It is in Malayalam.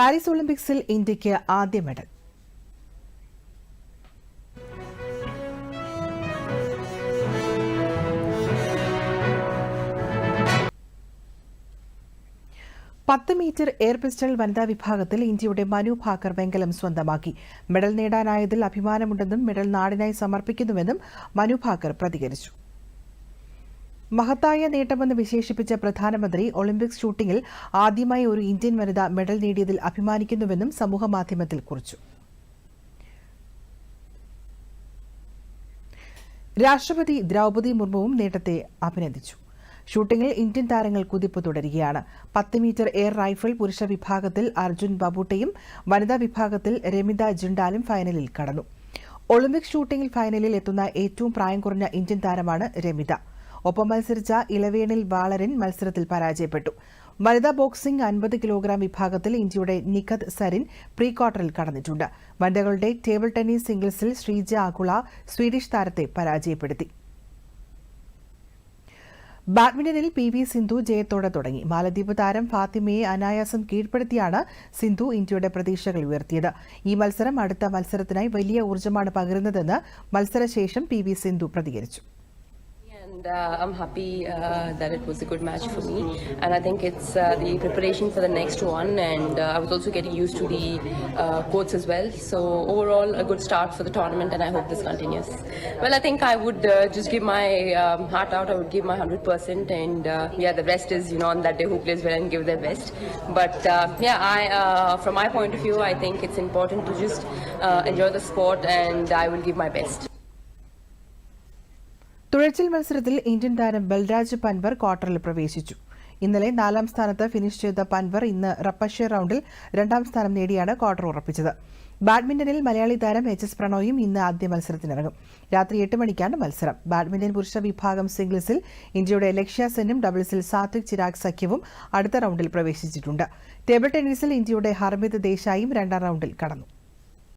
പാരീസ് ഒളിമ്പിക്സിൽ ഇന്ത്യയ്ക്ക് ആദ്യ മെഡൽ. പത്ത് മീറ്റർ എയർ പിസ്റ്റൾ വനിതാ വിഭാഗത്തിൽ ഇന്ത്യയുടെ മനു ഭാക്കർ വെങ്കലം സ്വന്തമാക്കി. മെഡൽ നേടാനായതിൽ അഭിമാനമുണ്ടെന്നും മെഡൽ നാടിനായി സമർപ്പിക്കുന്നുവെന്നും മനു ഭാക്കർ പ്രതികരിച്ചു. മഹത്തായ നേട്ടമെന്ന് വിശേഷിപ്പിച്ച പ്രധാനമന്ത്രി ഒളിമ്പിക്സ് ഷൂട്ടിംഗിൽ ആദ്യമായി ഒരു ഇന്ത്യൻ വനിത മെഡൽ നേടിയതിൽ അഭിമാനിക്കുന്നുവെന്നും സമൂഹമാധ്യമത്തിൽ കുറിച്ചു. രാഷ്ട്രപതി ദ്രൗപദി മുർമുവും നേട്ടത്തെ അഭിനന്ദിച്ചു. ഷൂട്ടിംഗിൽ ഇന്ത്യൻ താരങ്ങൾ കുതിപ്പ് തുടരുകയാണ്. പത്ത് മീറ്റർ എയർ റൈഫിൾ പുരുഷ വിഭാഗത്തിൽ അർജുൻ ബബൂട്ടയും വനിതാ വിഭാഗത്തിൽ രമിത ജിണ്ടാലും ഫൈനലിൽ കടന്നു. ഒളിമ്പിക് ഷൂട്ടിംഗിൽ ഫൈനലിൽ എത്തുന്ന ഏറ്റവും പ്രായം കുറഞ്ഞ ഇന്ത്യൻ താരമാണ് രമിത. ഒപ്പം മത്സരിച്ച ഇലവേണിൽ വാളരൻ മത്സരത്തിൽ പരാജയപ്പെട്ടു. വനിതാ ബോക്സിംഗ് അൻപത് കിലോഗ്രാം വിഭാഗത്തിൽ ഇന്ത്യയുടെ നിഖത് സരിൻ പ്രീ ക്വാർട്ടറിൽ കടന്നിട്ടുണ്ട്. വനിതകളുടെ ടേബിൾ ടെന്നീസ് സിംഗിൾസിൽ ശ്രീജ ആകുള സ്വീഡിഷ് താരത്തെ പരാജയപ്പെടുത്തി. ബാഡ്മിന്റണിൽ പി വി സിന്ധു ജയത്തോടെ തുടങ്ങി. മാലദ്വീപ് താരം ഫാത്തിമയെ അനായാസം കീഴ്പ്പെടുത്തിയാണ് സിന്ധു ഇന്ത്യയുടെ പ്രതീക്ഷകൾ ഉയർത്തിയത്. ഈ മത്സരം അടുത്ത മത്സരത്തിനായി വലിയ ഊർജമാണ് പകരുന്നതെന്ന് മത്സരശേഷം പി വി സിന്ധു പ്രതികരിച്ചു. And uh, I'm happy uh, that it was a good match for me. And I think it's uh, the preparation for the next one. And uh, I was also getting used to the uh, courts as well. So overall, a good start for the tournament, and I hope this continues. Well, I think I would uh, just give my um, heart out. I would give my hundred percent, and uh, yeah, the rest is you know on that day who plays well and give their best. But uh, yeah, I uh, from my point of view, I think it's important to just uh, enjoy the sport, and I will give my best. തുഴച്ചിൽ മത്സരത്തിൽ ഇന്ത്യൻ താരം ബൽരാജ് പൻവർ ക്വാർട്ടറിൽ പ്രവേശിച്ചു. ഇന്നലെ നാലാം സ്ഥാനത്ത് ഫിനിഷ് ചെയ്ത പൻവർ ഇന്ന് റപ്പഷ്യ റൌണ്ടിൽ രണ്ടാം സ്ഥാനം നേടിയാണ് ക്വാർട്ടർ ഉറപ്പിച്ചത്. ബാഡ്മിന്റണിൽ മലയാളി താരം എച്ച് എസ് പ്രണോയും ഇന്ന് ആദ്യ മത്സരത്തിനിറങ്ങും. രാത്രി എട്ട് മണിക്കാണ് മത്സരം. ബാഡ്മിന്റൺ പുരുഷ വിഭാഗം സിംഗിൾസിൽ ഇന്ത്യയുടെ ലക്ഷ്യ സെന്നും ഡബിൾസിൽ സാത്വിക് ചിരാഗ് സഖ്യവും അടുത്ത റൌണ്ടിൽ പ്രവേശിച്ചിട്ടുണ്ട്. ടേബിൾ ടെന്നീസിൽ ഇന്ത്യയുടെ ഹർമിത് ദേശായും രണ്ടാം റൌണ്ടിൽ കടന്നു.